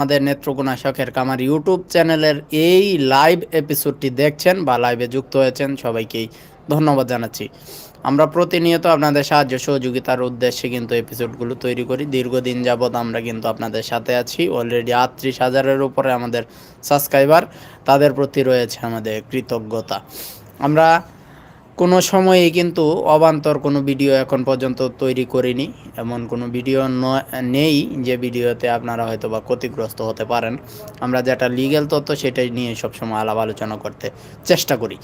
আমাদের নেত্রকোনা শখের কামার ইউটিউব চ্যানেলের এই লাইভ এপিসোডটি দেখছেন বা লাইভে যুক্ত হয়েছেন সবাইকেই ধন্যবাদ জানাচ্ছি। আমরা প্রতিনিয়ত আপনাদের সাহায্য, সহযোগিতার উদ্দেশ্যে কিন্তু এপিসোডগুলো তৈরি করি। দীর্ঘদিন যাবৎ আমরা কিন্তু আপনাদের সাথে আছি। অলরেডি আটত্রিশ হাজারের উপরে আমাদের সাবস্ক্রাইবার তাদের প্রতি রয়েছে আমাদের কৃতজ্ঞতা। আমরা কোনো সময়ে কিন্তু অবান্তর কোনো ভিডিও এখন পর্যন্ত তৈরি করিনি। এমন কোনো ভিডিও নেই যে ভিডিওতে আপনারা হয়তো বা ক্ষতিগ্রস্ত হতে পারেন। আমরা যেটা লিগেল তথ্য সেটাই নিয়ে সবসময় আলাপ আলোচনা করতে চেষ্টা করি।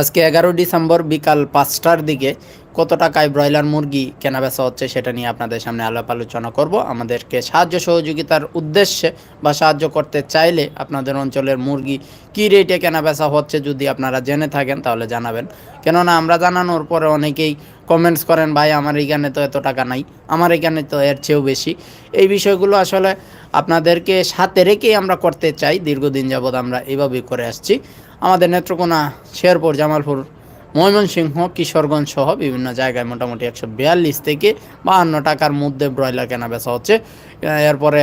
আজকে এগারো ডিসেম্বর বিকাল পাঁচটার দিকে কত টাকায় ব্রয়লার মুরগি কেনা বেচা হচ্ছে সেটা নিয়ে আপনাদের সামনে আলাপ আলোচনা করব। আমাদেরকে সাহায্য সহযোগিতার উদ্দেশ্যে বা সাহায্য করতে চাইলে আপনাদের অঞ্চলের মুরগি কী রেটে কেনা বেচা হচ্ছে যদি আপনারা জেনে থাকেন তাহলে জানাবেন। কেননা আমরা জানানোর পরে অনেকেই কমেন্টস করেন, ভাই, আমার এখানে তো এত টাকা নাই, আমার এখানে তো এর চেয়েও বেশি। এই বিষয়গুলো আসলে আপনাদেরকে সাথে রেখেই আমরা করতে চাই। দীর্ঘদিন যাবৎ আমরা এইভাবেই করে আসছি। আমাদের নেত্রকোনা শেরপুর, জামালপুর ময়মনসিংহ, কিশোরগঞ্জ সহ বিভিন্ন জায়গায় মোটামুটি একশো বিয়াল্লিশ থেকে বাহান্ন টাকার মধ্যে ব্রয়লার কেনা বেচা হচ্ছে। এরপরে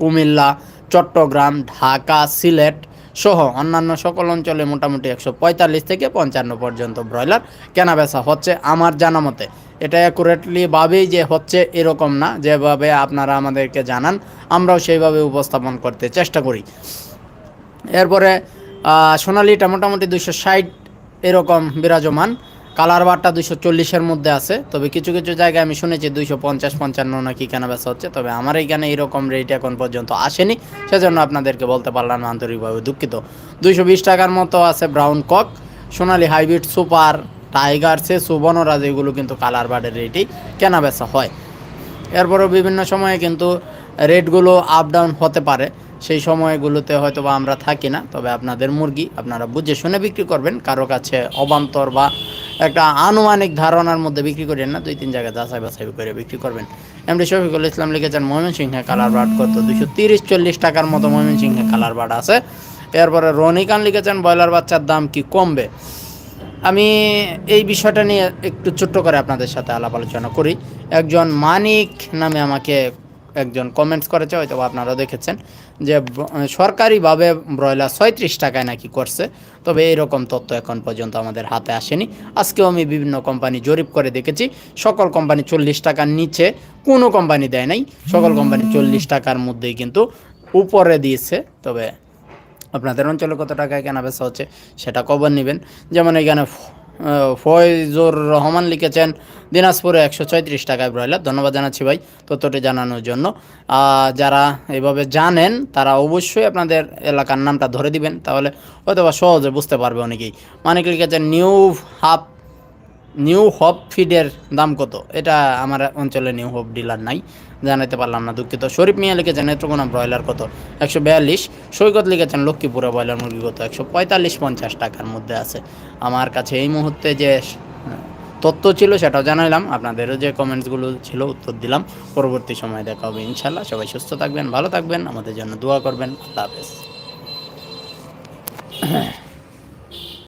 কুমিল্লা, চট্টগ্রাম, ঢাকা, সিলেট সহ অন্যান্য সকল অঞ্চলে মোটামুটি একশো পঁয়তাল্লিশ থেকে পঞ্চান্ন পর্যন্ত ব্রয়লার কেনা বেচা হচ্ছে আমার জানা মতে। এটা অ্যাকুরেটলি ভাবেই যে হচ্ছে এরকম না, যেভাবে আপনারা আমাদেরকে জানান, আমরাও সেইভাবে উপস্থাপন করতে চেষ্টা করি। এরপরে সোনালিটা মোটামুটি দুশো ষাট এরকম বিরাজমান। কালার বারটা দুশো চল্লিশের মধ্যে আছে। তবে কিছু কিছু জায়গায় আমি শুনেছি দুইশো পঞ্চাশ, পঞ্চান্ন নাকি কেনা বেচা হচ্ছে। তবে আমার এইখানে এরকম রেট এখন পর্যন্ত আসেনি। সেজন্য আপনাদেরকে বলতে পারলাম আন্তরিকভাবে দুঃখিত। দুইশো বিশ টাকার মতো আছে brown cock Sonali hybrid super tiger সে সুবর্ণরাজ এগুলো কিন্তু কালার বার্ডের রেটেই কেনা বেচা হয়। এরপরও বিভিন্ন সময়ে কিন্তু রেটগুলো আপ ডাউন হতে পারে। সেই সময়গুলোতে হয়তো বা আমরা থাকি না, তবে আপনাদের মুরগি আপনারা বুঝে শুনে বিক্রি করবেন। কারও কাছে অবান্তর বা একটা আনুমানিক ধারণার মধ্যে বিক্রি করেন না দুই তিন জায়গায় যাচাই বাছাই করে বিক্রি করবেন। এমডি শফিকুল ইসলাম লিখেছেন, ময়মনসিংহে কালার বার্ড কত? দুশো তিরিশ চল্লিশ টাকার মতো ময়মনসিংহে কালার বার্ড আছে। এরপরে রনিকান লিখেছেন, ব্রয়লার বাচ্চার দাম কি কমবে? আমি এই বিষয়টা নিয়ে একটু ছোট্ট করে আপনাদের সাথে আলাপ আলোচনা করি। একজন মানিক নামে আমাকে একজন কমেন্টস করেছে হয়তো আপনারা দেখেছেন, যে সরকারিভাবে ব্রয়লার ছয়ত্রিশ টাকায় নাকি করছে। তবে এইরকম তথ্য এখন পর্যন্ত আমাদের হাতে আসেনি। আজকেও আমি বিভিন্ন কোম্পানি জরিপ করে দেখেছি, সকল কোম্পানি চল্লিশ টাকার নিচে, কোনো কোম্পানি দেয় নাই। সকল কোম্পানি চল্লিশ টাকার মধ্যেই কিন্তু উপরে দিয়েছে। তবে আপনাদের অঞ্চলে কত টাকায় কেনা বেচা হচ্ছে, সেটা খবর নেবেন। যেমন এখানে ফয়জুর রহমান লিখেছেন, দিনাজপুরে একশো ছয়ত্রিশ টাকায় ব্রয়লার। ধন্যবাদ জানাচ্ছি ভাই তথ্যটি জানানোর জন্য। যারা এভাবে জানেন, তারা অবশ্যই আপনাদের এলাকার নামটা ধরে দিবেন, তাহলে হয়তো বা সহজে বুঝতে পারবে অনেকেই। মানিক লিখেছেন, নিউ হাফ নিউ হপ ফিডের দাম কত? এটা আমার অঞ্চলে নিউ হপ ডিলার নাই জানাতে পারলাম না দুঃখিত। শরীফ মিয়া লিখেছেন, নেত্রকোনা ব্রয়লার কত? একশো বিয়াল্লিশ। সৈকত লিখেছেন, লক্ষ্মীপুরে ব্রয়লার মুরগি কত? একশো পঁয়তাল্লিশ পঞ্চাশ টাকার মধ্যে আছে। আমার কাছে এই মুহূর্তে যে তথ্য ছিল সেটাও জানাইলাম। আপনাদেরও যে কমেন্টসগুলো ছিল, উত্তর দিলাম। পরবর্তী সময় দেখা হবে ইনশাল্লাহ সবাই সুস্থ থাকবেন, ভালো থাকবেন। আমাদের জন্য দোয়া করবেন। আল্লাহ হাফেজ।